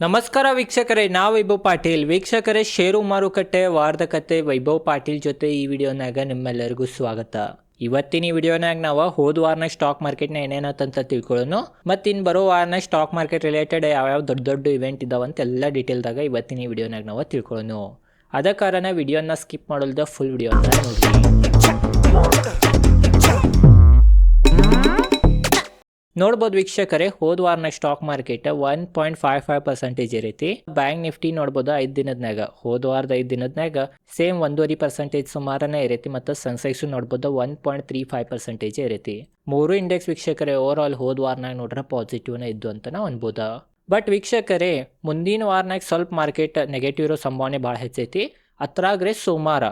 ನಮಸ್ಕಾರ ವೀಕ್ಷಕರೇ, ನಾವು ವೈಭವ್ ಪಾಟೀಲ್. ವೀಕ್ಷಕರೇ, ಷೇರು ಮಾರುಕಟ್ಟೆ ವಾರದ ಕತೆ ವೈಭವ್ ಪಾಟೀಲ್ ಜೊತೆ ಈ ವಿಡಿಯೋನಾಗ ನಿಮ್ಮೆಲ್ಲರಿಗೂ ಸ್ವಾಗತ. ಇವತ್ತಿನ ಈ ವಿಡಿಯೋನಾಗ ನಾವು ಹೋದ ವಾರನ ಸ್ಟಾಕ್ ಮಾರ್ಕೆಟ್ನ ಅಂತ ತಿಳ್ಕೊಳ್ಳೋಣ ಮತ್ತು ಇನ್ನು ಬರೋ ವಾರನ ಸ್ಟಾಕ್ ಮಾರ್ಕೆಟ್ ರಿಲೇಟೆಡ್ ಯಾವ್ಯಾವ ದೊಡ್ಡ ದೊಡ್ಡ ಇವೆಂಟ್ ಇದಾವಂತ ಎಲ್ಲ ಡೀಟೇಲ್ದಾಗ ಇವತ್ತಿನ ಈ ವಿಡಿಯೋನಾಗ ನಾವು ತಿಳ್ಕೊಳ್ಳೋಣ ಅದ ಕಾರಣ ವಿಡಿಯೋನ ಸ್ಕಿಪ್ ಮಾಡೋದ ಫುಲ್ ವಿಡಿಯೋನ ನೋಡ್ರಿ. ನೋಡ್ಬೋದು ವೀಕ್ಷಕರೇ, ಹೋದ ವಾರನ stock market one point five five percentage ಇರೈತಿ. Bank Nifty ನೋಡ್ಬೋದು ಐದು ದಿನದ್ನಾಗ ಹೋದ ವಾರದ ಐದು ದಿನದ್ನಾಗ ಸೇಮ್ ಒಂದೂವರೆ ಪರ್ಸೆಂಟೇಜ್ ಸುಮಾರನೇ ಇರೈತಿ ಮತ್ತು ಸೆನ್ಸೆಕ್ಸ್ ನೋಡ್ಬೋದು one point three five percentage ಇರೈತಿ. ಮೂರು ಇಂಡೆಕ್ಸ್ ವೀಕ್ಷಕರೇ ಓವರ್ ಆಲ್ ಹೋದ ವಾರನಾಗ ನೋಡ್ರೆ ಪಾಸಿಟಿವ್ನ ಇದ್ದು ಅಂತ ನಾವು ಅನ್ಬೋದು. ಬಟ್ ವೀಕ್ಷಕರೇ, ಮುಂದಿನ ವಾರನಾಗ ಸ್ವಲ್ಪ ಮಾರ್ಕೆಟ್ ನೆಗೆಟಿವ್ ಇರೋ ಸಂಭಾವನೆ ಭಾಳ ಹೆಚ್ಚೈತಿ. ಅತ್ರಾಗ್ರೆ ಸೋಮವಾರ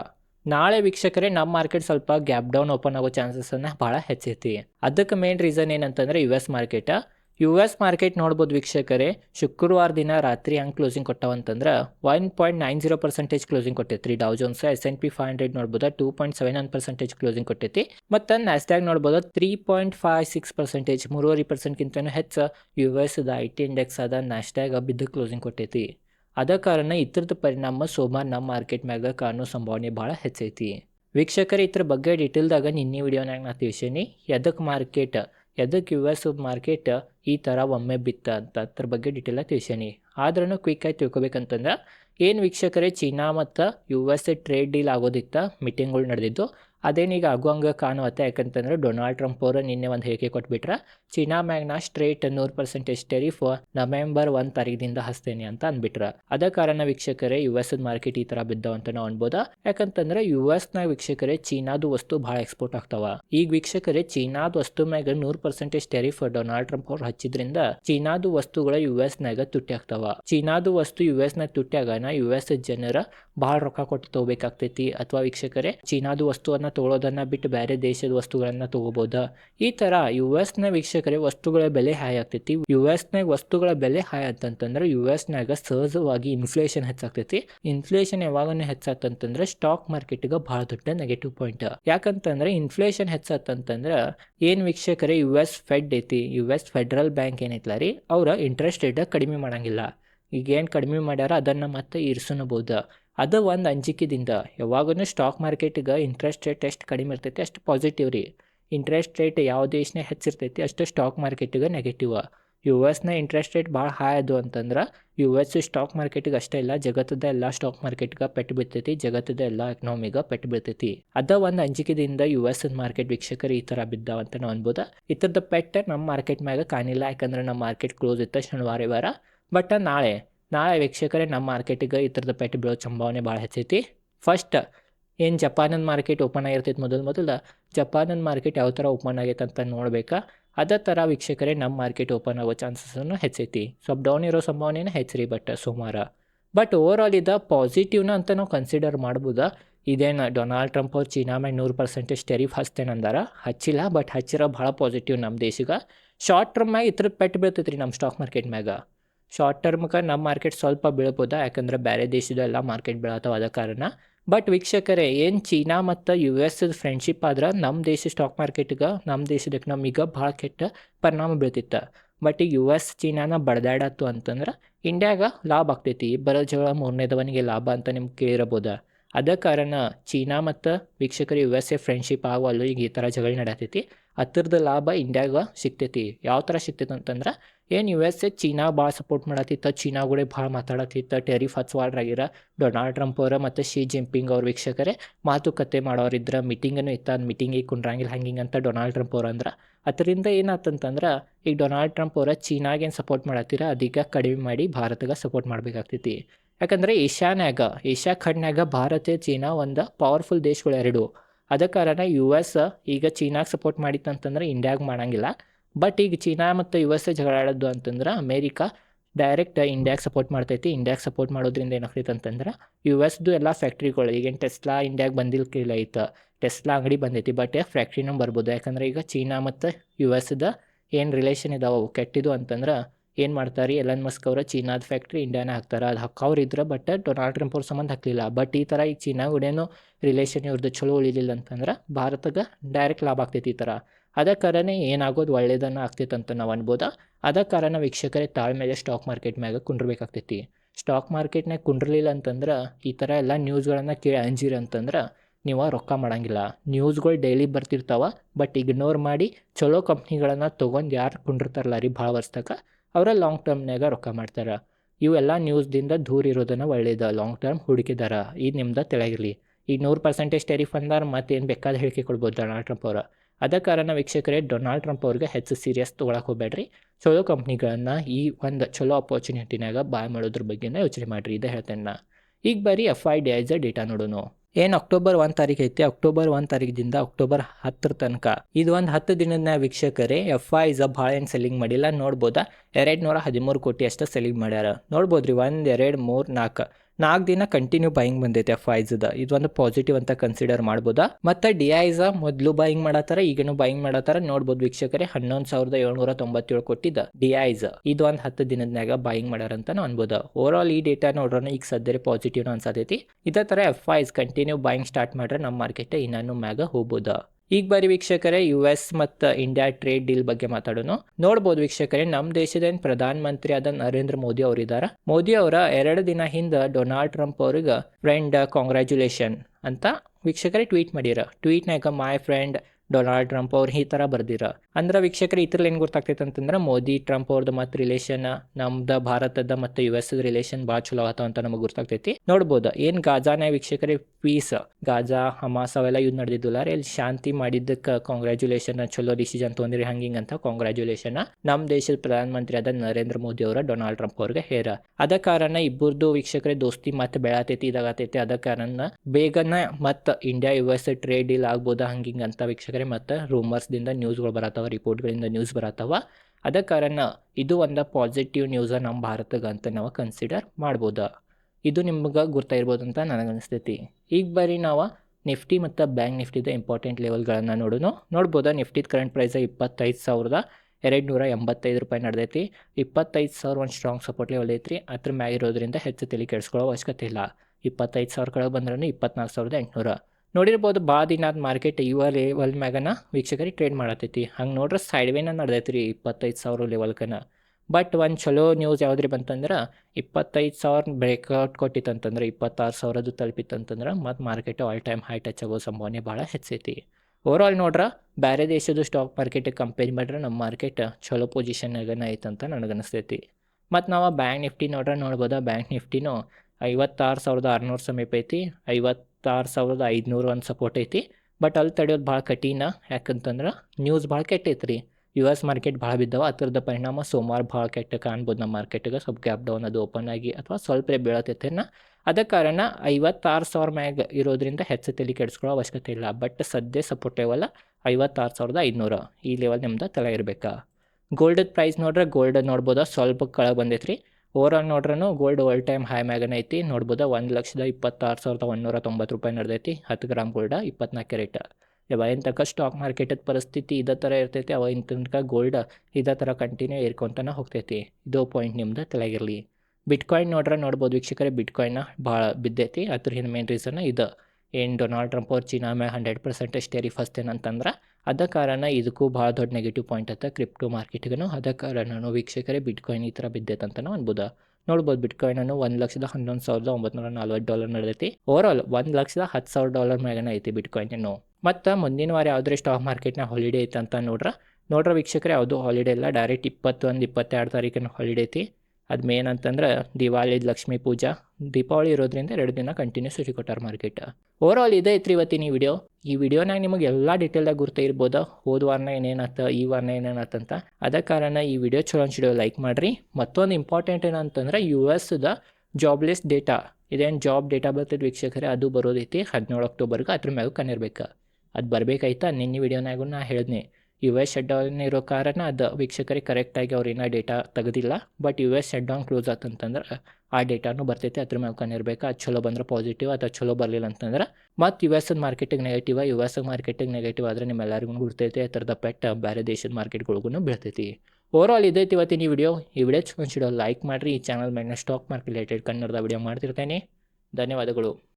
ನಾಳೆ ವೀಕ್ಷಕರೇ, ನಮ್ಮ ಮಾರ್ಕೆಟ್ ಸ್ವಲ್ಪ ಗ್ಯಾಪ್ ಡೌನ್ ಓಪನ್ ಆಗೋ ಚಾನ್ಸಸ್ ಅನ್ನ ಭಾಳ ಹೆಚ್ಚೈತಿ ಅದಕ್ಕೆ ಮೇನ್ ರೀಸನ್ ಏನಂತಂದ್ರೆ U S market. U S market ನೋಡ್ಬೋದು ವೀಕ್ಷಕರೇ, ಶುಕ್ರವಾರ ದಿನ ರಾತ್ರಿ ಹಂಗೆ closing ಕೊಟ್ಟವಂತಂದ್ರೆ one point nine zero percentage closing ಕೊಟ್ಟೈತಿ Dow Jones S and P five hundred ನೋಡ್ಬೋದು two point seven one percentage closing ಕೊಟ್ಟೈತಿ. ಮತ್ತು ನ್ಯಾಸ್ಟ್ಯಾಗ್ ನೋಡ್ಬೋದು three point five six percentage ಮೂರುವರೆ ಪರ್ಸೆಂಟ್ಗಿಂತನೂ ಹೆಚ್ಚು ಯು ಎಸ್ದ ಐ ಟಿ ಇಂಡೆಕ್ಸ್ ಆದ ನ್ಯಾಸ್ಟ್ಯಾಗ್ ಬಿದ್ದು ಕ್ಲೋಸಿಂಗ್ ಕೊಟ್ಟೈತಿ. ಅದ ಕಾರಣ ಇದ್ರದ್ದು ಪರಿಣಾಮ ಸೋಮವಾರ ನಮ್ಮ ಮಾರ್ಕೆಟ್ ಮ್ಯಾಗ ಕಾಣೋ ಸಂಭಾವನೆ ಭಾಳ ಹೆಚ್ಚೈತಿ. ವೀಕ್ಷಕರ, ಇದ್ರ ಬಗ್ಗೆ ಡೀಟೇಲ್ದಾಗ ನಿನ್ನೆ ವಿಡಿಯೋನಾಗ ನಾ ತಿಳಿಸೀನಿ. ಎದಕ್ಕೆ ಮಾರ್ಕೆಟ್ ಎದಕ್ಕೆ ಯು ಎಸ್ ಮಾರ್ಕೆಟ್ ಈ ಥರ ಒಮ್ಮೆ ಬಿತ್ತ ಅಂತ ಅದ್ರ ಬಗ್ಗೆ ಡೀಟೇಲಾಗಿ ತಿಳಿಸೀನಿ. ಆದ್ರೂ ಆಗಿ ತಿಳ್ಕೊಬೇಕಂತಂದ್ರೆ, ಏನು ವೀಕ್ಷಕರೇ, ಚೀನಾ ಮತ್ತು ಯು ಎಸ್ ಟ್ರೇಡ್ ಡೀಲ್ ಆಗೋದಿತ್ತ ಮೀಟಿಂಗ್ಗಳು ನಡೆದಿದ್ದು ಅದೇನೀಗ ಆಗುವಂಗೆ ಕಾಣುತ್ತೆ ಯಾಕಂತಂದ್ರೆ ಡೊನಾಲ್ಡ್ ಟ್ರಂಪ್ ಅವರು ನಿನ್ನೆ ಒಂದು ಹೇಳಿಕೆ ಕೊಟ್ಬಿಟ್ರೆ, ಚೀನಾ ಮ್ಯಾಗ್ನ ಸ್ಟ್ರೇಟ್ ನೂರು ಪರ್ಸೆಂಟೇಜ್ ಟೆರಿಫ್ ನವೆಂಬರ್ ಒಂದು ತಾರೀಕಿನಿಂದ ಹಸ್ತೇನೆ ಅಂತ ಅಂದ್ಬಿಟ್ರ. ಅದ ಕಾರಣ ವೀಕ್ಷಕರೇ ಯು ಎಸ್ ಮಾರ್ಕೆಟ್ ಈ ತರ ಬಿದ್ದವ ಅಂತ ನಾವು ಅನ್ಬೋದಾ? ಯಾಕಂತಂದ್ರೆ ಯು ಎಸ್ನ ವೀಕ್ಷಕರೇ ಚೀನಾದು ವಸ್ತು ಭಾಳ ಎಕ್ಸ್ಪೋರ್ಟ್ ಆಗ್ತಾವ. ಈಗ ವೀಕ್ಷಕರೇ, ಚೀನಾದ ವಸ್ತು ಮ್ಯಾಗ ನೂರು ಪರ್ಸೆಂಟೇಜ್ ಟೆರಿಫ್ ಡೊನಾಲ್ಡ್ ಟ್ರಂಪ್ ಅವ್ರು ಹಚ್ಚಿದ್ರಿಂದ ಚೀನಾದು ವಸ್ತುಗಳ ಯು ಎಸ್ ನಾಗ ತುಟ್ಟಿ ಆಗ್ತಾವ. ಚೀನಾದು ವಸ್ತು ಯು ಎಸ್ ನಾಗ ಆಗ ಯು ಎಸ್ ಜನರ ಭಾಳ ರೊಕ್ಕ ಕೊಟ್ಟು ತಗೋಬೇಕಾಗ್ತೈತಿ. ಅಥವಾ ವೀಕ್ಷಕರೇ, ಚೀನಾದು ವಸ್ತುವನ್ನ ತಗೊಳ್ಳೋದನ್ನ ಬಿಟ್ಟು ಬೇರೆ ದೇಶದ ವಸ್ತುಗಳನ್ನ ತೊಗೋಬೋದು? ಈ ತರ ಯು ಎಸ್ನ ವೀಕ್ಷಕರೇ, ವಸ್ತುಗಳ ಬೆಲೆ ಹಾಯ್ ಆಗ್ತೈತಿ. ಯು ಎಸ್ನಾಗ ವಸ್ತುಗಳ ಬೆಲೆ ಹಾಯ್ ಅಂತಂತಂದ್ರೆ ಯು ಎಸ್ನಾಗ ಸಹಜವಾಗಿ ಇನ್ಫ್ಲೇಷನ್ ಹೆಚ್ಚಾಗ್ತೈತಿ. ಇನ್ಫ್ಲೇಷನ್ ಯಾವಾಗನೇ ಹೆಚ್ಚಾತಂತಂದ್ರೆ ಸ್ಟಾಕ್ ಮಾರ್ಕೆಟ್ಗೆ ಭಾಳ ದೊಡ್ಡ ನೆಗೆಟಿವ್ ಪಾಯಿಂಟ್ ಯಾಕಂತಂದ್ರೆ ಇನ್ಫ್ಲೇಷನ್ ಹೆಚ್ಚಾತಂತಂದ್ರೆ ಏನ್ ವೀಕ್ಷಕರೇ ಯು ಎಸ್ ಫೆಡ್ ಐತಿ. ಯು ಎಸ್ ಫೆಡರಲ್ ಬ್ಯಾಂಕ್ ಏನೈತಲ್ಲ ರೀ? ಅವ್ರ ಇಂಟ್ರೆಸ್ಟ್ ರೇಟ್ ಕಡಿಮೆ ಮಾಡಂಗಿಲ್ಲ. ಈಗ ಏನು ಕಡಿಮೆ ಮಾಡ್ಯಾರ, ಅದನ್ನು ಮತ್ತೆ ಇರಿಸಬಹುದು ಅದು ಒಂದು ಅಂಜಿಕೆದಿಂದ. ಯಾವಾಗೂ ಸ್ಟಾಕ್ ಮಾರ್ಕೆಟಿಗೆ ಇಂಟ್ರೆಸ್ಟ್ ರೇಟ್ ಎಷ್ಟು ಕಡಿಮೆ ಇರ್ತೈತಿ ಅಷ್ಟು ಪಾಸಿಟಿವ್ ರೀ. ಇಂಟ್ರೆಸ್ಟ್ ರೇಟ್ ಯಾವ ದೇಶನೇ ಹೆಚ್ಚಿರ್ತೈತಿ, ಅಷ್ಟು ಸ್ಟಾಕ್ ಮಾರ್ಕೆಟಿಗೆ ನೆಗೆಟಿವ್ ಯು ಎಸ್ನ ಇಂಟ್ರೆಸ್ಟ್ ರೇಟ್ ಭಾಳ ಹೈ ಅದು ಅಂತಂದ್ರೆ ಯು ಎಸ್ ಸ್ಟಾಕ್ ಮಾರ್ಕೆಟಿಗೆ ಅಷ್ಟೇ ಇಲ್ಲ, ಜಗತ್ತದ ಎಲ್ಲ ಸ್ಟಾಕ್ ಮಾರ್ಕೆಟ್ಗೆ ಪೆಟ್ಟು ಬಿಡ್ತೈತಿ, ಜಗತ್ತದ ಎಲ್ಲ ಎಕನಾಮಿಗೆ ಪೆಟ್ಟು ಬಿಡ್ತೈತಿ. ಅದ ಒಂದು ಅಂಜಿಕೆದಿಂದ ಯು ಎಸ್ ಮಾರ್ಕೆಟ್ ವೀಕ್ಷಕರು ಈ ಥರ ಬಿದ್ದಾವ ಅಂತ ನಾವು ಅನ್ಬೋದು. ಈ ಥರದ ಪೆಟ್ಟ ನಮ್ಮ ಮಾರ್ಕೆಟ್ ಮ್ಯಾಗ ಕಾಣಿಲ್ಲ, ಯಾಕಂದ್ರೆ ನಮ್ಮ ಮಾರ್ಕೆಟ್ ಕ್ಲೋಸ್ ಇತ್ತು ಶನಿವಾರ ವಾರ ಬಟ್ ನಾಳೆ ನಾಳೆ ವೀಕ್ಷಕರೇ ನಮ್ಮ ಮಾರ್ಕೆಟಿಗೆ ಈ ಥರದ ಪೆಟ್ಟು ಬೀಳೋ ಸಂಭಾವನೆ ಭಾಳ ಹೆಚ್ಚೈತಿ. ಫಸ್ಟ್ ಏನು ಜಪಾನನ್ ಮಾರ್ಕೆಟ್ ಓಪನ್ ಆಗಿರ್ತೈತಿ ಮೊದಲು ಮೊದಲು, ಜಪಾನನ್ ಮಾರ್ಕೆಟ್ ಯಾವ ಥರ ಓಪನ್ ಆಗೈತೆ ಅಂತ ನೋಡ್ಬೇಕಾ. ಅದೇ ಥರ ವೀಕ್ಷಕರೇ ನಮ್ಮ ಮಾರ್ಕೆಟ್ ಓಪನ್ ಆಗೋ ಚಾನ್ಸಸ್ಸನ್ನು ಹೆಚ್ಚೈತಿ. ಸ್ವಲ್ಪ ಡೌನ್ ಇರೋ ಸಂಭಾವನೆನೇ ಹೆಚ್ಚರಿ ಬಟ್ ಸುಮಾರು. ಬಟ್ ಓವರ್ ಆಲ್ ಇದು ಪಾಸಿಟಿವ್ನ ಅಂತ ನಾವು ಕನ್ಸಿಡರ್ ಮಾಡ್ಬೋದಾ. ಇದೇನು ಡೊನಾಲ್ಡ್ ಟ್ರಂಪ್ ಅವ್ರು ಚೀನಾ ಮೇಲೆ ನೂರು ಪರ್ಸೆಂಟೇಜ್ ಟೆರಿಫ್ ಹಚ್ತೇನೆ ಹಚ್ಚಿಲ್ಲ ಬಟ್ ಹಚ್ಚಿರೋ ಭಾಳ ಪಾಸಿಟಿವ್ ನಮ್ಮ ದೇಶಕ್ಕೆ ಶಾರ್ಟ್ ಟರ್ಮ್ ಮ್ಯಾಗ ಇತರ ಪೆಟ್ಟು ಬೀಳ್ತೈತೆ ರೀ ನಮ್ಮ ಸ್ಟಾಕ್ ಮಾರ್ಕೆಟ್ ಮ್ಯಾಗ. ಶಾರ್ಟ್ ಟರ್ಮ್ಗೆ ನಮ್ಮ ಮಾರ್ಕೆಟ್ ಸ್ವಲ್ಪ ಬೀಳ್ಬೋದಾ? ಯಾಕಂದ್ರೆ ಬೇರೆ ದೇಶದ ಎಲ್ಲ ಮಾರ್ಕೆಟ್ ಬೀಳತ್ತವಾದ ಕಾರಣ. ಬಟ್ ವೀಕ್ಷಕರೇ, ಏನು ಚೀನಾ ಮತ್ತು ಯು ಎಸ್ ಫ್ರೆಂಡ್ಶಿಪ್ ಆದ್ರೆ ನಮ್ಮ ದೇಶ ಸ್ಟಾಕ್ ಮಾರ್ಕೆಟ್ಗೆ ನಮ್ಮ ದೇಶದ ಎಕನಾಮಿಗೆ ಭಾಳ ಕೆಟ್ಟ ಪರಿಣಾಮ ಬೀಳ್ತಿತ್ತು. ಬಟ್ ಈಗ ಯು ಎಸ್ ಚೀನಾನ ಬಡದಾಡತ್ತು ಅಂತಂದ್ರೆ ಇಂಡಿಯಾಗ ಲಾಭ ಆಗ್ತೈತಿ. ಬರೋ ಜಗಳ ಮೂರನೇದವನಿಗೆ ಲಾಭ ಅಂತ ನಿಮ್ಗೆ ಕೇಳಿರಬೋದ? ಅದ ಕಾರಣ ಚೀನಾ ಮತ್ತು ವೀಕ್ಷಕರು ಯು ಎಸ್ ಎ ಫ್ರೆಂಡ್ಶಿಪ್ ಆಗುವಲ್ಲ ಈಗ ಈ ಥರ ಜಗಳ ನಡತೈತಿ. ಹತ್ತಿರದ ಲಾಭ ಇಂಡಿಯಾಗ ಸಿಗ್ತೈತಿ. ಯಾವ ಥರ ಸಿಗ್ತೈತೆ ಅಂತಂದ್ರೆ ಏನು ಯು ಎಸ್ ಎ ಚೀನಾ ಭಾಳ ಸಪೋರ್ಟ್ ಮಾಡತ್ತಿತ್ತ ಚೀನಾ ಕೂಡ ಭಾಳ ಮಾತಾಡತ್ತಿತ್ತ ಟೆರಿಫ್ ಆಗಿರ ಡೊನಾಲ್ಡ್ ಟ್ರಂಪ್ ಅವರ ಮತ್ತು ಶಿ ಜಿಂಪಿಂಗ್ ಅವ್ರ ವೀಕ್ಷಕರೇ ಮಾತುಕತೆ ಮಾಡೋರಿದ್ರ ಮೀಟಿಂಗನ್ನು ಇತ್ತ ಅದು ಮೀಟಿಂಗಿಗೆ ಕುಂಡ್ರಂಗಿಲ್ಲ ಹ್ಯಾಂಗಿಂಗ್ ಅಂತ ಡೊನಾಲ್ಡ್ ಟ್ರಂಪ್ ಅವ್ರು ಅಂದ್ರೆ. ಅದರಿಂದ ಏನಾತಂತಂದ್ರೆ ಈಗ ಡೊನಾಲ್ಡ್ ಟ್ರಂಪ್ ಅವರ ಚೀನಾಗೇನು ಸಪೋರ್ಟ್ ಮಾಡತ್ತೀರ ಅದೀಗ ಕಡಿಮೆ ಮಾಡಿ ಭಾರತಗೆ ಸಪೋರ್ಟ್ ಮಾಡಬೇಕಾಗ್ತೈತಿ. ಯಾಕಂದರೆ ಏಷ್ಯಾನ್ಯಾಗ ಏಷ್ಯಾ ಖಂಡ್ನ್ಯಾಗ ಭಾರತ, ಚೀನಾ ಒಂದು ಪವರ್ಫುಲ್ ದೇಶಗಳು ಎರಡು. ಅದ ಕಾರಣ ಯು ಎಸ್ ಈಗ ಚೀನಾಗೆ ಸಪೋರ್ಟ್ ಮಾಡಿತ್ತಂತಂದ್ರೆ ಇಂಡಿಯಾಗೆ ಮಾಡಂಗಿಲ್ಲ. ಬಟ್ ಈಗ ಚೀನಾ ಮತ್ತು ಯು ಎಸ್ ಎ ಜಗಳಾಡೋದು ಅಂತಂದ್ರೆ ಅಮೇರಿಕಾ ಡೈರೆಕ್ಟ್ ಇಂಡಿಯಾಗೆ ಸಪೋರ್ಟ್ ಮಾಡ್ತೈತಿ. ಇಂಡಿಯಾಗೆ ಸಪೋರ್ಟ್ ಮಾಡೋದ್ರಿಂದ ಏನಾಗ್ತೈತೆ ಅಂತಂದ್ರೆ ಯು ಎಸ್ದು ಎಲ್ಲ ಫ್ಯಾಕ್ಟ್ರಿಗಳು ಈಗೇನು ಟೆಸ್ಲಾ ಇಂಡಿಯಾಗೆ ಬಂದಿಲ್ಲ ಐತೆ ಟೆಸ್ಲಾ ಅಂಗಡಿ ಬಂದೈತಿ ಬಟ್ ಫ್ಯಾಕ್ಟ್ರಿನೂ ಬರ್ಬೋದು. ಯಾಕಂದ್ರೆ ಈಗ ಚೀನಾ ಮತ್ತು ಯು ಎಸ್ದ ಏನು ರಿಲೇಷನ್ ಇದಾವೆ ಅವು ಕೆಟ್ಟಿದ್ದು ಅಂತಂದ್ರೆ ಏನು ಮಾಡ್ತಾರೆ ಎಲನ್ ಮಸ್ಕ್ ಅವರ ಚೀನಾದ ಫ್ಯಾಕ್ಟ್ರಿ ಇಂಡಿಯಾನ ಹಾಕ್ತಾರೆ. ಅದು ಹಾಕವ್ರು ಇದ್ರೆ ಬಟ್ ಡೊನಾಲ್ಡ್ ಟ್ರಂಪ್ ಅವ್ರ ಸಂಬಂಧ ಹಾಕಲಿಲ್ಲ. ಬಟ್ ಈ ಥರ ಈಗ ಚೀನಾ ಕೂಡೇನು ರಿಲೇಷನ್ ಇವ್ರದ್ದು ಚಲೋ ಉಳಿಲಿಲ್ಲ ಅಂತಂದ್ರೆ ಭಾರತಕ್ಕೆ ಡೈರೆಕ್ಟ್ ಲಾಭ ಆಗ್ತೈತಿ ಈ ಥರ ಅದ ಕಾರಣ ಏನಾಗೋದು ಒಳ್ಳೇದನ್ನು ಆಗ್ತೈತೆ ಅಂತ ನಾವು ಅನ್ಬೋದು. ಅದ ಕಾರಣ ವೀಕ್ಷಕರೇ ತಾಳ್ಮೇಲೆ ಸ್ಟಾಕ್ ಮಾರ್ಕೆಟ್ ಮ್ಯಾಗ ಕುಂಡ್ರಬೇಕಾಗ್ತೈತಿ. ಸ್ಟಾಕ್ ಮಾರ್ಕೆಟ್ನಾಗ ಕುಂಡ್ರಲಿಲ್ಲ ಅಂತಂದ್ರೆ ಈ ಥರ ಎಲ್ಲ ನ್ಯೂಸ್ಗಳನ್ನು ಕೇಳಿ ಅಂಜಿರಿ ಅಂತಂದ್ರೆ ನೀವು ರೊಕ್ಕ ಮಾಡಂಗಿಲ್ಲ. ನ್ಯೂಸ್ಗಳು ಡೈಲಿ ಬರ್ತಿರ್ತಾವ ಬಟ್ ಇಗ್ನೋರ್ ಮಾಡಿ ಚಲೋ ಕಂಪ್ನಿಗಳನ್ನು ತೊಗೊಂಡು ಯಾರು ಕುಂಡಿರ್ತಾರಲ್ಲ ರೀ ಭಾಳ ವರ್ಷದಾಗ? ಅವರ ಲಾಂಗ್ ಟರ್ಮ್ನಾಗ ರೊಕ್ಕ ಮಾಡ್ತಾರೆ. ಇವೆಲ್ಲ ನ್ಯೂಸ್ದಿಂದ ದೂರ ಇರೋದನ್ನು ಒಳ್ಳೇದು ಲಾಂಗ್ ಟರ್ಮ್ ಹೂಡಿಕೆದಾರ. ಇದು ನಿಮ್ದು ತೆಳಗಿರಲಿ. ಈಗ ನೂರು ಪರ್ಸೆಂಟೇಜ್ ಟೆರಿಫ್ ಅಂದಾರ, ಮತ್ತೇನು ಬೇಕಾದ ಹೇಳಿಕೆ ಕೊಡ್ಬೋದು ಡೊನಾಲ್ಡ್ ಟ್ರಂಪ್ ಅವರ. ಅದ ಕಾರಣ ವೀಕ್ಷಕರೇ ಡೊನಾಲ್ಡ್ ಟ್ರಂಪ್ ಅವ್ರಿಗೆ ಹೆಚ್ಚು ಸೀರಿಯಸ್ ತೊಗೊಳಕ್ಕೆ ಹೋಗ್ಬೇಡ್ರಿ. ಚಲೋ ಕಂಪ್ನಿಗಳನ್ನು ಈ ಒಂದು ಚಲೋ ಅಪರ್ಚುನಿಟಿನಾಗ ಬಾಯ್ ಮಾಡೋದ್ರ ಬಗ್ಗೆನ ಯೋಚನೆ ಮಾಡಿರಿ, ಇದು ಹೇಳ್ತೇನೆ ನಾ. ಈಗ ಬರೀ F I D I's data ನೋಡೋಣ ಏನು ಅಕ್ಟೋಬರ್ ಒಂದು ತಾರೀಕು ಐತಿ? ಅಕ್ಟೋಬರ್ ಒಂದು ತಾರೀಕಿಂದ ಅಕ್ಟೋಬರ್ ಹತ್ತರ ತನಕ. ಇದು ಒಂದು ಹತ್ತು ದಿನದ ವೀಕ್ಷಕರೇ ಎಫ್ ಐ ಇಸ್ ಭಾಳ ಏನು ಸೆಲ್ಲಿಂಗ್ ಮಾಡಿಲ್ಲ. ನೋಡ್ಬೋದಾ? ಎರಡು ನೂರ ಹದಿಮೂರು ಕೋಟಿ ಅಷ್ಟು ಸೆಲ್ಲಿಂಗ್ ಮಾಡ್ಯಾರ. ನೋಡ್ಬೋದ್ರಿ, ಒಂದು, ಎರಡು, ಮೂರು, ನಾಲ್ಕು. ನಾಲ್ಕು ದಿನ ಕಂಟಿನ್ಯೂ ಬೈಯಿಂಗ್ ಬಂದೈತೆ ಎಫ್ ಇದು ಒಂದು ಪಾಸಿಟಿವ್ ಅಂತ ಕನ್ಸಿಡರ್ ಮಾಡ್ಬೋದಾ? ಮತ್ತು ಡಿ ಐಸ ಮೊದಲು ಬೈಯಿಂಗ್ ಮಾಡತ್ತಾರ ಈಗನು ಬೈಯಿಂಗ್ ಮಾಡತ್ತಾರ ನೋಡ್ಬೋದು ವೀಕ್ಷಕರೇ, ಹನ್ನೊಂದು ಸಾವಿರದ ಏಳ್ನೂರ ತೊಂಬತ್ತೇಳು ಕೊಟ್ಟಿದ್ದ ಡಿ ಐಸ್ ಇದು ಒಂದು ಹತ್ತು ದಿನದಾಗ ಬೈಯಿಂಗ್ ಮಾಡ್ಯಾರ ಅಂತ ಅನ್ಬೋದು. ಓವರ್ ಆಲ್ ಈ ಡೇಟಾ ನೋಡ್ರೆ ಈಗ ಸದ್ಯ ಪಾಸಿಟಿವ್ ಅನ್ಸತೈತಿ. ಇದೇ ಥರ F I's continue buying start ಮಾಡ್ರೆ ನಮ್ಮ ಮಾರ್ಕೆಟ್ ಇನ್ನೂ ಮ್ಯಾಗ ಹೋಗ್ಬೋದಾ. ಈಗ ಬರೀ ವೀಕ್ಷಕರೇ ಯು ಎಸ್ ಮತ್ತು ಇಂಡಿಯಾ ಟ್ರೇಡ್ ಡೀಲ್ ಬಗ್ಗೆ ಮಾತಾಡೋಣ. ನೋಡ್ಬೋದು ವೀಕ್ಷಕರೇ ನಮ್ಮ ದೇಶದ ಪ್ರಧಾನ ಮಂತ್ರಿ ಆದ ನರೇಂದ್ರ ಮೋದಿ ಅವರಿದ್ದಾರೆ ಮೋದಿ ಅವರ ಎರಡು ದಿನ ಹಿಂದೆ ಡೊನಾಲ್ಡ್ ಟ್ರಂಪ್ ಅವ್ರಿಗೆ ಫ್ರೆಂಡ್ ಕಾಂಗ್ರ್ಯಾಚುಲೇಷನ್ ಅಂತ ವೀಕ್ಷಕರೇ ಟ್ವೀಟ್ ಮಾಡಿರ. ಟ್ವೀಟ್ನಾಗ ಮೈ ಫ್ರೆಂಡ್ ಡೊನಾಲ್ಡ್ ಟ್ರಂಪ್ ಅವ್ರು ಈ ಥರ ಬರ್ದಿರ. ಅಂದ್ರೆ ವೀಕ್ಷಕರು ಇದ್ರಲ್ಲಿ ಏನು ಗೊತ್ತಾಗ್ತೈತೆ ಅಂತಂದ್ರೆ ಮೋದಿ, ಟ್ರಂಪ್ ಅವ್ರದ್ದು ಮತ್ತು ರಿಲೇಷನ್ ನಮ್ದು ಭಾರತದ ಮತ್ತು ಯು ಎಸ್ ರಿಲೇಷನ್ ಭಾಳ ಚಲೋ ಆತ ಅಂತ ನಮಗೆ ಗೊತ್ತಾಗ್ತೈತಿ. ನೋಡ್ಬೋದು, ಏನು ಗಾಜಾನೇ ವೀಕ್ಷಕರೇ ಪೀಸ್ ಗಾಜಾ, ಹಮಾಸ್ ಅವೆಲ್ಲ ಯೂಸ್ ನಡೆದಿದ್ದಿಲ್ಲ ರೀ ಇಲ್ಲಿ ಶಾಂತಿ ಮಾಡಿದ್ದಕ್ಕೆ ಕಾಂಗ್ರ್ಯಾಚುಲೇಷನ್ ಚಲೋ ಡಿಸಿಷನ್ ತೊಂದ್ರಿ ಹಂಗಿಂಗ್ ಅಂತ ಕಾಂಗ್ರ್ಯಾಚುಲೇಷನ್ ನಮ್ಮ ದೇಶದ ಪ್ರಧಾನಮಂತ್ರಿ ಆದ ನರೇಂದ್ರ ಮೋದಿ ಅವರ, ಡೊನಾಲ್ಡ್ ಟ್ರಂಪ್ ಅವ್ರಿಗೆ ಹೇರ. ಅದ ಕಾರಣ ಇಬ್ಬರದು ವೀಕ್ಷಕರೇ, ದೋಸ್ತಿ ಮತ್ತೆ ಬೆಳಾತೈತಿ, ಇದಾಗತೈತಿ. ಅದ ಕಾರಣ ಬೇಗನ ಮತ್ತೆ India U S trade deal ಆಗ್ಬೋದಾ ಹಂಗಿಂಗ್ ಅಂತ ವೀಕ್ಷಕರೇ ಮತ್ತು ರೂಮರ್ಸ್ದಿಂದ ನ್ಯೂಸ್ಗಳು ಬರತ್ತವ ರಿಪೋರ್ಟ್ಗಳಿಂದ ನ್ಯೂಸ್ ಬರತ್ತವ. ಅದ ಕಾರಣ ಇದು ಒಂದು ಪಾಸಿಟಿವ್ ನ್ಯೂಸ ನಮ್ಮ ಭಾರತಕ್ಕೆ ಅಂತ ನಾವು ಕನ್ಸಿಡರ್ ಮಾಡ್ಬೋದು. ಇದು ನಿಮ್ಗೆ ಗೊತ್ತಾಯಿರ್ಬೋದು ಅಂತ ನನಗೆ ಅನಿಸ್ತೈತಿ. ಈಗ ಬರೀ ನಾವು ನಿಫ್ಟಿ ಮತ್ತು ಬ್ಯಾಂಕ್ ನಿಫ್ಟಿದ ಇಂಪಾರ್ಟೆಂಟ್ ಲೆವೆಲ್ಗಳನ್ನು ನೋಡೋಣ ನೋಡ್ಬೋದಾ ನಿಫ್ಟಿದ ಕರೆಂಟ್ ಪ್ರೈಸ್ ಇಪ್ಪತ್ತೈದು ಸಾವಿರದ ಎರಡು ನೂರ ಎಂಬತ್ತೈದು ರೂಪಾಯಿ ನಡೆದೈತಿ. ಇಪ್ಪತ್ತೈದು ಸಾವಿರ ಒಂದು ಸ್ಟ್ರಾಂಗ್ ಸಪೋರ್ಟ್ ಲೆವೆಲ್ ಐತ್ರಿ. ಅದ್ರ ಮ್ಯಾಗಿರೋದ್ರಿಂದ ಹೆಚ್ಚು ತಲೆ ಕೆಡಿಸ್ಕೊಳ್ಳೋ ಅವಶ್ಯಕತೆ ಇಲ್ಲ. ಇಪ್ಪತ್ತೈದು ಸಾವಿರ ಕೆಳಗೆ ಬಂದ್ರೂ ಇಪ್ಪತ್ನಾಲ್ಕು ಸಾವಿರದ ಎಂಟುನೂರ. ನೋಡಿರ್ಬೋದು ಭಾಳ ದಿನ ಅದು ಮಾರ್ಕೆಟ್ ಇವ ಲೆವೆಲ್ ಮ್ಯಾಗನ ವೀಕ್ಷಕರಿಗೆ ಟ್ರೇಡ್ ಮಾಡತ್ತೈತಿ. ಹಂಗೆ ನೋಡ್ರೆ ಸೈಡ್ ವೇನ ನಡೆದೈತಿ ರೀ ಇಪ್ಪತ್ತೈದು ಸಾವಿರ ಲೆವೆಲ್ಕನ ಬಟ್ ಒಂದು ಚಲೋ ನ್ಯೂಸ್ ಯಾವುದ್ರಿ ಬಂತಂದ್ರೆ ಇಪ್ಪತ್ತೈದು ಸಾವಿರ ಬ್ರೇಕ್ಔಟ್ ಕೊಟ್ಟಿತ್ತಂತಂದ್ರೆ, ಇಪ್ಪತ್ತಾರು ಸಾವಿರದ್ದು ತಲುಪಿತ್ತಂತಂದ್ರೆ ಮತ್ತು market all time high touch ಆಗೋ ಸಂಭಾವನೆ ಭಾಳ ಹೆಚ್ಚೈತಿ. ಓವರ್ ಆಲ್ ನೋಡ್ರೆ ಬೇರೆ ದೇಶದ ಸ್ಟಾಕ್ ಮಾರ್ಕೆಟಿಗೆ ಕಂಪೇರ್ ಮಾಡ್ರೆ ನಮ್ಮ ಮಾರ್ಕೆಟ್ ಚಲೋ ಪೊಸಿಷನ್ನಾಗನ ಐತಂತ ನನಗನ್ನಿಸ್ತೈತಿ ಮತ್ತು ನಾವು ಬ್ಯಾಂಕ್ ನಿಫ್ಟಿ ನೋಡ್ರೆ ನೋಡ್ಬೋದು ಬ್ಯಾಂಕ್ ನಿಫ್ಟಿನೂ ಐವತ್ತಾರು ಸಾವಿರದ ಆರುನೂರು ಸಮೀಪ ಐತಿ. ಐವತ್ತಾರು ಸಾವಿರದ ಐದುನೂರು ಒಂದು ಸಪೋರ್ಟ್ ಐತಿ. ಬಟ್ ಅಲ್ಲಿ ತಡೆಯೋದು ಭಾಳ ಕಠಿಣ. ಯಾಕಂತಂದ್ರೆ ನ್ಯೂಸ್ ಭಾಳ ಕೆಟ್ಟೈತೆ ರೀ ಯು ಎಸ್ ಮಾರ್ಕೆಟ್ ಭಾಳ ಬಿದ್ದವ. ಅದರದ ಪರಿಣಾಮ ಸೋಮವಾರ ಭಾಳ ಕೆಟ್ಟ ಕಾಣ್ಬೋದು ನಮ್ಮ ಮಾರ್ಕೆಟ್ಗೆ ಸ್ವಲ್ಪ ಗ್ಯಾಪ್ ಡೌನ್ ಅದು ಓಪನ್ ಆಗಿ ಅಥವಾ ಸ್ವಲ್ಪ ಬೀಳತೈತೆನ ಅದ ಕಾರಣ ಐವತ್ತಾರು ಸಾವಿರ ಮ್ಯಾಗ ಇರೋದ್ರಿಂದ ಹೆಚ್ಚು ತಲೆ ಕೆಡಿಸ್ಕೊಳ್ಳೋ ಅವಶ್ಯಕತೆ ಇಲ್ಲ. ಬಟ್ ಸದ್ಯ ಸಪೋರ್ಟ್ ಲೆವೆಲ್ ಐವತ್ತಾರು ಸಾವಿರದ ಐದುನೂರು. ಈ ಲೆವೆಲ್ ನಿಮ್ದು ತಲೆ ಇರಬೇಕಾ? ಗೋಲ್ಡದ ಪ್ರೈಸ್ ನೋಡ್ರೆ ಗೋಲ್ಡ್ ನೋಡ್ಬೋದು? ಸ್ವಲ್ಪ ಕೆಳಗೆ ಬಂದೈತೆ ರೀ ಓವರ್ ಆಲ್ ನೋಡ್ರೂ ಗೋಲ್ಡ್ ಆಲ್ ಟೈಮ್ ಹೈ ಮ್ಯಾಗನ ಐತಿ. ನೋಡ್ಬೋದು ಒಂದು ಲಕ್ಷದ ಇಪ್ಪತ್ತಾರು ಸಾವಿರದ ಒಂದೂರ ತೊಂಬತ್ತು ರೂಪಾಯಿ ನಡೆದೈತಿ. ಹತ್ತು ಗ್ರಾಮ್ ಗೋಲ್ಡ ಇಪ್ಪತ್ನಾಲ್ಕು ಕ್ಯಾರೆಟ್ ಏನು ತನಕ ಸ್ಟಾಕ್ ಮಾರ್ಕೆಟದ ಪರಿಸ್ಥಿತಿ ಇದೇ ಥರ ಇರ್ತೈತಿ ಅವಾಗಿನ ತನಕ ಗೋಲ್ಡ್ ಇದೇ ಥರ ಕಂಟಿನ್ಯೂ ಇರ್ಕೊಂತನ ಹೋಗ್ತೈತಿ. ಇದು ಪಾಯಿಂಟ್ ನಿಮ್ದು ತಲೆಗಿರಲಿ ಬಿಟ್ಕಾಯಿನ್ ನೋಡ್ರೆ ನೋಡ್ಬೋದು ವೀಕ್ಷಕರೇ ಬಿಟ್ಕಾಯಿನ್ನ ಭಾಳ ಬಿದ್ದೈತಿ. ಅದ್ರ ಹಿಂದೆ ಮೇನ್ ರೀಸನ್ ಇದು. ಏನು ಡೊನಾಲ್ಡ್ ಟ್ರಂಪ್ ಅವ್ರು ಚೀನಾ ಮ್ಯಾಗ ಹಂಡ್ರೆಡ್ ಪರ್ಸೆಂಟೇಜ್ ಫಸ್ಟ್ ಹಸ್ತೇನಂತಂದ್ರೆ ಅದ ಕಾರಣ ಇದಕ್ಕೂ ಭಾಳ ದೊಡ್ಡ ನೆಗೆಟಿವ್ ಪಾಯಿಂಟ್ ಅಂತ ಕ್ರಿಪ್ಟೋ ಮಾರ್ಕೆಟ್ಗೂ ಅದ ಕಾರಣ ವೀಕ್ಷಕರೇ ಬಿಟ್ಕಾಯಿನ್ ಈ ಥರ ಬಿದ್ದೈತೆ ಅಂತ ನಾವು ಅನ್ಬೋದು. ನೋಡ್ಬೋದು ಬಿಟ್ಕಾಯಿನನ್ನು ಒಂದು ಲಕ್ಷದ ಹನ್ನೊಂದು ಸಾವಿರದ ಒಂಬತ್ತು ನಲ್ವತ್ತು ಡಾಲರ್ ನಡೆದೈತಿ. ಓವರ್ ಆಲ್ ಒಂದು ಲಕ್ಷದ ಹತ್ತು ಸಾವಿರ ಡಾಲರ್ ಮ್ಯಾಗನ ಐತಿ ಬಿಟ್ಕಾಯಿನ್ ಮತ್ತು ಮುಂದಿನ ವಾರ ಯಾವುದೇ ಸ್ಟಾಕ್ ಮಾರ್ಕೆಟ್ನ ಹಾಲಿಡೇ ಐತೆ ಅಂತ ನೋಡ್ರೆ. ನೋಡ್ರ ವೀಕ್ಷಕರೇ ಯಾವುದು ಹಾಲಿಡೇ ಇಲ್ಲ. ಡೈರೆಕ್ಟ್ ಇಪ್ಪತ್ತೊಂದು, ಇಪ್ಪತ್ತೆರಡು ತಾರೀಕಿನ ಹಾಲಿಡೇ ಐತಿ. ಅದು ಮೇನ್ ಅಂತಂದ್ರೆ ದಿವಾಳಿ ಲಕ್ಷ್ಮೀ ಪೂಜಾ. ದೀಪಾವಳಿ ಇರೋದ್ರಿಂದ ಎರಡು ದಿನ ಕಂಟಿನ್ಯೂಸ್ ಕೊಟ್ಟಾರ ಮಾರ್ಕೆಟ್ ಓವರ್ ಆಲ್ ಇದೇ ಐತ್ರಿ ಇವತ್ತಿನ ಈ ವಿಡಿಯೋ ಈ ವಿಡಿಯೋನಾಗ ನಿಮಗೆ ಎಲ್ಲ ಡೀಟೇಲ್ದಾಗ ಗುರ್ತ ಇರ್ಬೋದು. ಹೋದ ವಾರನ ಏನೇನಾತ, ಈ ವಾರನ ಏನೇನಾತಂತ ಅದ ಕಾರಣ ಈ ವಿಡಿಯೋ ಚಲೋ ಅನ್ಸಿಡಿಯೋ ಲೈಕ್ ಮಾಡಿರಿ. ಮತ್ತೊಂದು ಇಂಪಾರ್ಟೆಂಟ್ ಏನಂತಂದ್ರೆ ಯು ಎಸ್ದ ಜಾಬ್ಲೆಸ್ ಡೇಟಾ ಇದೇನು ಜಾಬ್ ಡೇಟಾ ಬರ್ತದೆ ವೀಕ್ಷಕರೇ, ಅದು ಬರೋದೈತಿ ಹದಿನೇಳು ಅಕ್ಟೋಬರ್ಗೆ ಅದ್ರ ಮ್ಯಾಗ ಕಣ್ಣಿರ್ಬೇಕು. ಅದು ಬರಬೇಕಾಯ್ತಾ ನಿನ್ನೆ ವಿಡಿಯೋನಾಗೂ ನಾ ಹೇಳಿದ್ನಿ. ಯು ಎಸ್ ಶಟ್ ಡೌನ್ ಇರೋ ಕಾರಣ ಅದು ವೀಕ್ಷಕರಿಗೆ ಕರೆಕ್ಟಾಗಿ ಅವ್ರು ಏನೋ data ತೆಗೆದಿಲ್ಲ. But U S shut down close ಆತಂತಂದ್ರೆ ಆ ಡೇಟಾನು ಬರ್ತೈತೆ, ಅದ್ರ ಮ್ಯಾಗ ಇರಬೇಕು. ಅದು ಚಲೋ ಬಂದ್ರೆ ಪಾಸಿಟಿವ್ ಅಥವಾ ಚಲೋ ಬರಲಿಲ್ಲ ಅಂತಂದ್ರೆ ಮತ್ತು ಯು ಎಸ್ ಮಾರ್ಕೆಟಿಗೆ ನೆಗೆಟಿವ್ ಯು ಎಸ್ ಮಾರ್ಕೆಟಿಗೆ ನೆಗೆಟಿವ್ ಆದರೆ ನಿಮ್ಮೆಲ್ಲರಿಗೂ ಗುರ್ತೈತೆ, ಆ ಥರದ ಪೆಟ್ಟ ಬೇರೆ ದೇಶದ ಮಾರ್ಕೆಟ್ಗಳಿಗೂ ಬೀಳ್ತೈತಿ. ಓವರ್ ಆಲ್ ಇದೈತಿ ಇವತ್ತಿನ ಈ ವಿಡಿಯೋ ಈ ವಿಡಿಯೋ ಲೈಕ್ ಮಾಡಿರಿ. ಈ ಚಾನಲ್ ಮೇಲೆ ಸ್ಟಾಕ್ ಮಾರ್ಕೆಟ್ ರಿಲೇಟೆಡ್ ಕನ್ನಡದ ವಿಡಿಯೋ ಮಾಡ್ತಿರ್ತೇನೆ. ಧನ್ಯವಾದಗಳು.